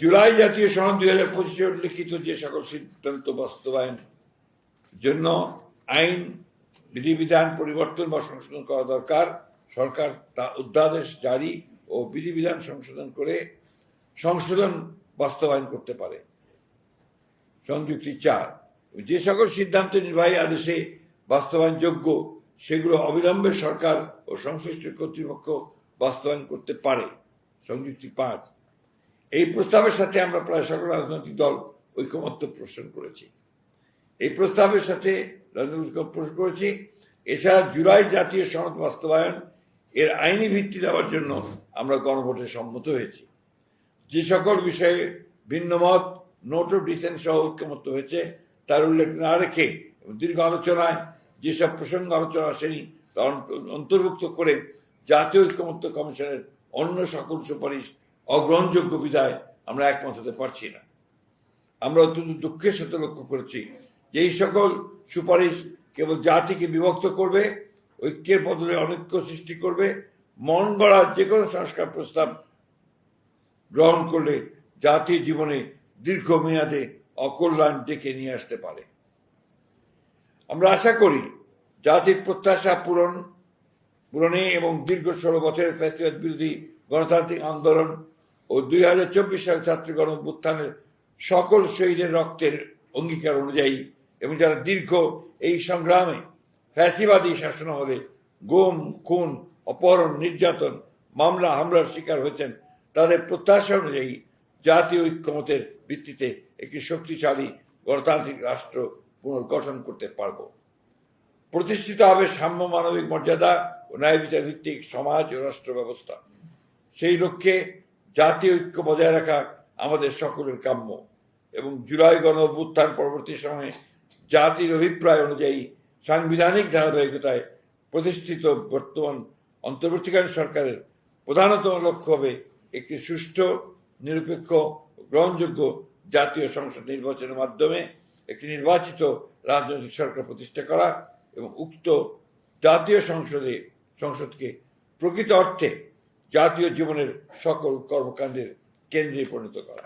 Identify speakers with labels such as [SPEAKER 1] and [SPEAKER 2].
[SPEAKER 1] জুলাই জাতীয় সনদ দুই হাজার পঁচিশে উল্লেখিত যে সকল সিদ্ধান্ত বাস্তবায়ন জন্য আইন, বিধিবিধান পরিবর্তন বা সংশোধন করা দরকার, সরকার তা অধ্যাদেশ জারি ও বিধিবিধান সংশোধন করে সংশোধন বাস্তবায়ন করতে পারে। সংযুক্তি চার, যে সকল সিদ্ধান্ত নির্বাহী আদেশে বাস্তবায়নযোগ্য, সেগুলো অবিলম্বে সরকার ও সংশ্লিষ্ট কর্তৃপক্ষ বাস্তবায়ন করতে পারে। সংযুক্তি পাঁচ এই প্রস্তাবের সাথে আমরা প্রায় সকল রাজনৈতিক দল ঐকমত্য পোষণ করেছি। এই প্রস্তাবের সাথে রাজনৈতিক পোষণ করেছি। এছাড়া জুলাই জাতীয় সনদ বাস্তবায়ন এর আইনি ভিত্তি দেওয়ার জন্য আমরা গণভোটে সম্মত হয়েছি। যে সকল বিষয়ে ভিন্নমত নোট অফ ডিসেন্ট সহ ঐক্যমত্য হয়েছে, তার উল্লেখ না রেখে দীর্ঘ আলোচনায় যেসব প্রসঙ্গ আলোচনা আসেনি, তা অন্তর্ভুক্ত করে জাতীয় ঐক্যমত্য কমিশনের অন্য সকল সুপারিশ অগ্রহণযোগ্য বিধায় আমরা একমত হতে পারছি না। আমরা অত্যন্ত দুঃখের সাথে লক্ষ্য করেছি যে এই সকল সুপারিশ কেবল জাতিকে বিভক্ত করবে, ঐক্যের বদলে অনৈক্য সৃষ্টি করবে, মন গড়া যে কোনো সংস্কার প্রস্তাব গ্রহণ করলে জাতীয় জীবনে দীর্ঘমেয়াদে অকল্যাণ ডেকে নিয়ে আসতে পারে। আমরা আশা করি জাতির প্রত্যাশা পূরণ, পূরণে এবং দীর্ঘ ষোলো বছরের ফ্যাসিবাদ বিরোধী গণতান্ত্রিক আন্দোলন ও দুই হাজার চব্বিশ সালে ছাত্র গণ সকল শহীদের রক্তের অঙ্গীকার অনুযায়ী এবং যারা দীর্ঘ এই সংগ্রামে ফ্যাসিবাদী শাসনামলে গুম, খুন, অপহরণ, নির্যাতন, মামলা, হামলার শিকার হয়েছেন, তাদের প্রত্যাশা অনুযায়ী জাতীয় ঐক্যমতের ভিত্তিতে একটি শক্তিশালী গণতান্ত্রিক রাষ্ট্র পুনর্গঠন করতে পারব। প্রতিষ্ঠিত হবে সাম্য মানবিক মর্যাদা ও ন্যায় বিচার ভিত্তিক সমাজ ও রাষ্ট্র ব্যবস্থা। সেই লক্ষ্যে জাতীয় ঐক্য বজায় রাখা আমাদের সকলের কাম্য এবং জুলাই গণ অভ্যুত্থান পরবর্তী সময়ে জাতির অভিপ্রায় অনুযায়ী সাংবিধানিক ধারাবাহিকতায় প্রতিষ্ঠিত বর্তমান অন্তর্বর্তীকালীন সরকারের প্রধানতম লক্ষ্য হবে একটি সুষ্ঠু, নিরপেক্ষ গ্রহণযোগ্য জাতীয় সংসদ নির্বাচনের মাধ্যমে একটি নির্বাচিত রাজনৈতিক সরকার প্রতিষ্ঠা করা এবং উক্ত জাতীয় সংসদে, সংসদকে প্রকৃত অর্থে জাতীয় জীবনের সকল কর্মকাণ্ডের কেন্দ্রে পরিণত করা।